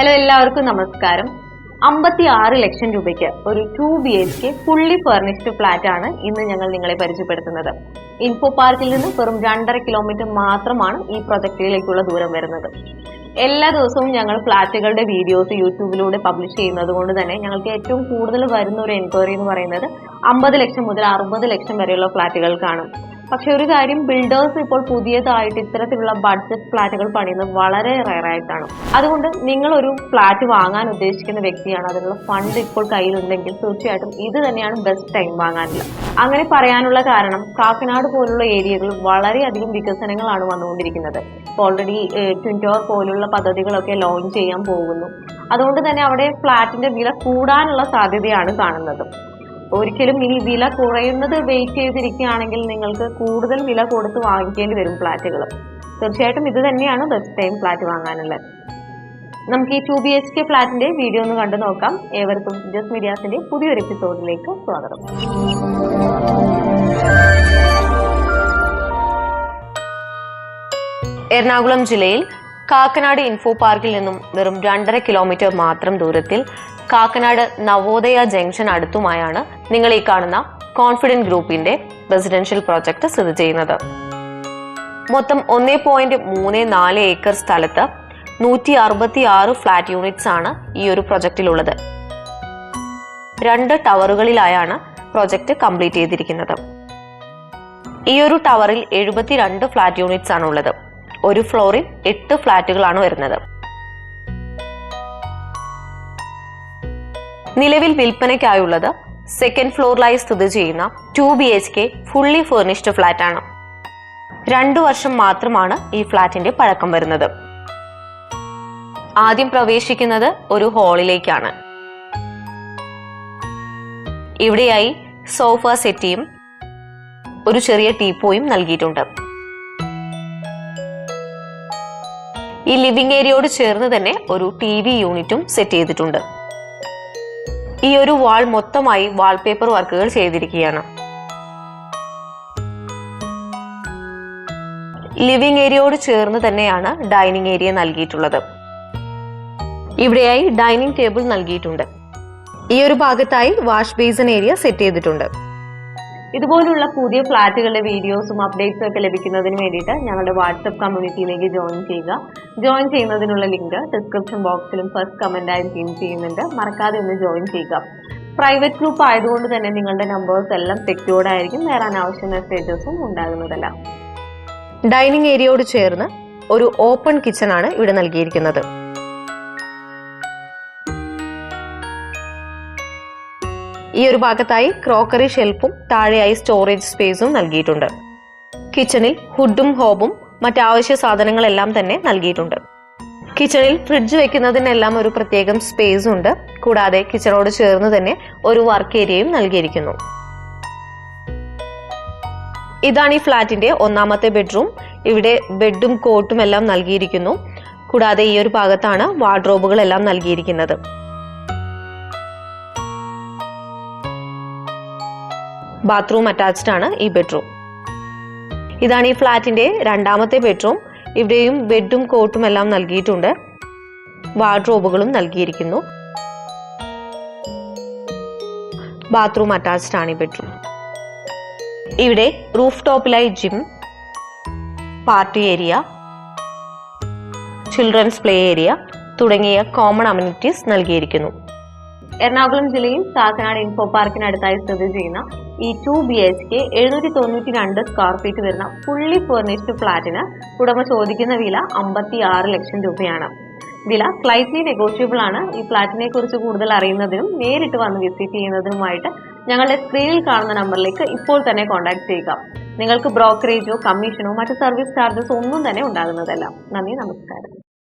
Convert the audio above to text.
Hello എല്ലാവർക്കും നമസ്കാരം. അമ്പത്തി ആറ് ലക്ഷം രൂപയ്ക്ക് ഒരു two B H K fully furnished flat ആണ് ഇന്ന് ഞങ്ങൾ നിങ്ങളെ പരിചയപ്പെടുത്തുന്നത്. ഇൻഫോ പാർക്കിൽ നിന്ന് വെറും രണ്ടര കിലോമീറ്റർ മാത്രമാണ് ഈ പ്രൊജക്റ്റിലേക്കുള്ള ദൂരം വരുന്നത്. എല്ലാ ദിവസവും ഞങ്ങൾ ഫ്ലാറ്റുകളുടെ വീഡിയോസ് യൂട്യൂബിലൂടെ പബ്ലിഷ് ചെയ്യുന്നത് കൊണ്ട് തന്നെ ഞങ്ങൾക്ക് ഏറ്റവും കൂടുതൽ വരുന്ന ഒരു എൻക്വയറി എന്ന് പറയുന്നത് അമ്പത് ലക്ഷം മുതൽ അറുപത് ലക്ഷം വരെയുള്ള ഫ്ലാറ്റുകൾക്കാണ് പക്ഷെ ഒരു കാര്യം ബിൽഡേഴ്സ് ഇപ്പോൾ പുതിയതായിട്ട് ഇത്തരത്തിലുള്ള ബഡ്ജറ്റ് ഫ്ലാറ്റുകൾ പണിയുന്നത് വളരെ റയറായിട്ടാണ് അതുകൊണ്ട് നിങ്ങൾ ഒരു ഫ്ലാറ്റ് വാങ്ങാൻ ഉദ്ദേശിക്കുന്ന വ്യക്തിയാണ്. അതിനുള്ള ഫണ്ട് ഇപ്പോൾ കയ്യിലുണ്ടെങ്കിൽ തീർച്ചയായിട്ടും ഇത് തന്നെയാണ് ബെസ്റ്റ് ടൈം വാങ്ങാനുള്ളത് അങ്ങനെ പറയാനുള്ള കാരണം കാക്കനാട് പോലുള്ള ഏരിയകളിൽ വളരെയധികം വികസനങ്ങളാണ് വന്നുകൊണ്ടിരിക്കുന്നത്. ഓൾറെഡി ട്വിന്റോർ പോലുള്ള പദ്ധതികളൊക്കെ ലോഞ്ച് ചെയ്യാൻ പോകുന്നു. അതുകൊണ്ട് തന്നെ അവിടെ ഫ്ലാറ്റിന്റെ വില കൂടാനുള്ള സാധ്യതയാണ് കാണുന്നത്. ഒരിക്കലും ഇനി വില കുറയുന്നത് വെയിറ്റ് ചെയ്തിരിക്കുകയാണെങ്കിൽ നിങ്ങൾക്ക് കൂടുതൽ വില കൊടുത്ത് വാങ്ങിക്കേണ്ടി വരും ഫ്ലാറ്റുകൾ തീർച്ചയായിട്ടും ഇത് തന്നെയാണ് ബെസ്റ്റ് ടൈം ഫ്ലാറ്റ് വാങ്ങാനുള്ളത്. നമുക്ക് ഈ ടു ബി എച്ച് കെ ഫ്ലാറ്റിന്റെ വീഡിയോ ഒന്ന് കണ്ടു നോക്കാം. ഏവർക്കും ജസ് മീഡിയാസിന്റെ പുതിയൊരു എപ്പിസോഡിലേക്ക് സ്വാഗതം. എറണാകുളം ജില്ലയിൽ കാക്കനാട് ഇൻഫോ പാർക്കിൽ നിന്നും വെറും രണ്ടര കിലോമീറ്റർ മാത്രം ദൂരത്തിൽ കാക്കനാട് നവോദയ ജംഗ്ഷൻ അടുത്തുമായാണ് നിങ്ങൾ ഈ കാണുന്ന കോൺഫിഡന്റ് ഗ്രൂപ്പിന്റെ റെസിഡൻഷ്യൽ പ്രോജക്റ്റ് സ്ഥിതി ചെയ്യുന്നത്. മൊത്തം ഒന്നേ പോയിന്റ് മൂന്ന് നാല് ഏക്കർ സ്ഥലത്ത് നൂറ്റി അറുപത്തി ആറ് ഫ്ലാറ്റ് യൂണിറ്റ്സ് ആണ് ഈ ഒരു പ്രൊജക്റ്റിലുള്ളത്. രണ്ട് ടവറുകളിലായാണ് പ്രൊജക്ട് കംപ്ലീറ്റ് ചെയ്തിരിക്കുന്നത്. ഈ ഒരു ടവറിൽ എഴുപത്തിരണ്ട് ഫ്ലാറ്റ് യൂണിറ്റ്സ് ആണ് ഉള്ളത് ഒരു ഫ്ലോറിൽ എട്ട് ഫ്ലാറ്റുകളാണ് വരുന്നത്. നിലവിൽ വിൽപ്പനയ്ക്കായുള്ളത് സെക്കൻഡ് ഫ്ലോറിലായി സ്ഥിതി ചെയ്യുന്ന two B H K fully furnished flat ആണ്. രണ്ടു വർഷം മാത്രമാണ് ഈ ഫ്ളാറ്റിന്റെ പഴക്കം വരുന്നത്. ആദ്യം പ്രവേശിക്കുന്നത് ഒരു ഹാളിലേക്കാണ് ഇവിടെയായി സോഫ സെറ്റിയും ഒരു ചെറിയ ടീപ്പോയും നൽകിയിട്ടുണ്ട്. ഈ ലിവിംഗ് ഏരിയയോട് ചേർന്ന് തന്നെ ഒരു ടി വി യൂണിറ്റും സെറ്റ് ചെയ്തിട്ടുണ്ട്. ഈ ഒരു വാൾ മൊത്തമായി വാൾപേപ്പർ വർക്കുകൾ ചെയ്തിരിക്കുകയാണ്. ലിവിംഗ് ഏരിയയോട് ചേർന്ന് തന്നെയാണ് ഡൈനിങ് ഏരിയ നൽകിയിട്ടുള്ളത്. ഇവിടെയായി ഡൈനിങ് ടേബിൾ നൽകിയിട്ടുണ്ട്. ഈ ഒരു ഭാഗത്തായി വാഷ് ബേസിൻ ഏരിയ സെറ്റ് ചെയ്തിട്ടുണ്ട്. ഇതുപോലുള്ള പുതിയ ഫ്ലാറ്റുകളുടെ വീഡിയോസും അപ്ഡേറ്റ്സും ഒക്കെ ലഭിക്കുന്നതിന് വേണ്ടിയിട്ട് ഞങ്ങളുടെ വാട്സപ്പ് കമ്മ്യൂണിറ്റിയിലേക്ക് ജോയിൻ ചെയ്യുക. ജോയിൻ ചെയ്യുന്നതിനുള്ള ലിങ്ക് ഡിസ്ക്രിപ്ഷൻ ബോക്സിലും ഫസ്റ്റ് കമന്റായും പിൻ ചെയ്യുന്നുണ്ട്. മറക്കാതെ ഒന്ന് ജോയിൻ ചെയ്യുക. പ്രൈവറ്റ് ഗ്രൂപ്പ് ആയതുകൊണ്ട് തന്നെ നിങ്ങളുടെ നമ്പേഴ്സ് എല്ലാം സെക്യൂർഡ് ആയിരിക്കും. വേറെ അനാവശ്യ മെസ്സേജസും ഉണ്ടാകുന്നതല്ല. ഡൈനിങ് ഏരിയയോട് ചേർന്ന് ഒരു ഓപ്പൺ കിച്ചൺ ആണ് ഇവിടെ നൽകിയിരിക്കുന്നത്. ഈ ഒരു ഭാഗത്തായി ക്രോക്കറി ഷെൽഫും താഴെയായി സ്റ്റോറേജ് സ്പേസും നൽകിയിട്ടുണ്ട്. കിച്ചണിൽ ഹുഡും ഹോബും മറ്റാവശ്യ സാധനങ്ങളെല്ലാം തന്നെ നൽകിയിട്ടുണ്ട്. കിച്ചണിൽ ഫ്രിഡ്ജ് വെക്കുന്നതിനെല്ലാം ഒരു പ്രത്യേകം സ്പേസ് ഉണ്ട്. കൂടാതെ കിച്ചണോട് ചേർന്ന് തന്നെ ഒരു വർക്ക് ഏരിയയും നൽകിയിരിക്കുന്നു. ഇതാണ് ഈ ഫ്ലാറ്റിന്റെ ഒന്നാമത്തെ ബെഡ്റൂം. ഇവിടെ ബെഡും കോട്ടും എല്ലാം നൽകിയിരിക്കുന്നു. കൂടാതെ ഈ ഒരു ഭാഗത്താണ് വാർഡ്രോബുകളെല്ലാം നൽകിയിരിക്കുന്നത്. ബാത്റൂം അറ്റാച്ച്ഡ് ആണ് ഈ ബെഡ്റൂം ഇതാണ് ഈ ഫ്ലാറ്റിന്റെ രണ്ടാമത്തെ ബെഡ്റൂം ഇവിടെയും ബെഡും കോട്ടും എല്ലാം നൽകിയിട്ടുണ്ട്. വാർഡ്രോബുകളും നൽകിയിരിക്കുന്നു. ബാത്റൂം അറ്റാച്ച്ഡ് ആണ് ഈ ബെഡ്റൂം ഇവിടെ roof ടോപ്പിലായി gym party area children's play area തുടങ്ങിയ കോമൺ അമ്യൂണിറ്റീസ് നൽകിയിരിക്കുന്നു. എറണാകുളം ജില്ലയിൽ കാക്കനാട് ഇൻഫോ പാർക്കിനടുത്തായി സ്ഥിതി ചെയ്യുന്ന ഈ ടു ബി എച്ച് കെ എഴുന്നൂറ്റി തൊണ്ണൂറ്റി രണ്ട് സ്ക്വയർ ഫീറ്റ് വരുന്ന ഫുള്ളി ഫർണിഷ്ഡ് ഫ്ളാറ്റിന് ഉടമ ചോദിക്കുന്ന വില അമ്പത്തി ആറ് ലക്ഷം രൂപയാണ്. വില സ്ലൈറ്റ്ലി നെഗോഷ്യബിൾ ആണ്. ഈ ഫ്ളാറ്റിനെ കുറിച്ച് കൂടുതൽ അറിയുന്നതിനും നേരിട്ട് വന്ന് വിസിറ്റ് ചെയ്യുന്നതിനുമായിട്ട് ഞങ്ങളുടെ സ്ക്രീനിൽ കാണുന്ന നമ്പറിലേക്ക് ഇപ്പോൾ തന്നെ കോൺടാക്ട് ചെയ്യുക. നിങ്ങൾക്ക് ബ്രോക്കറേജോ കമ്മീഷനോ മറ്റ് സർവീസ് ചാർജസോ ഒന്നും തന്നെ ഉണ്ടാകുന്നതല്ല. നന്ദി നമസ്കാരം.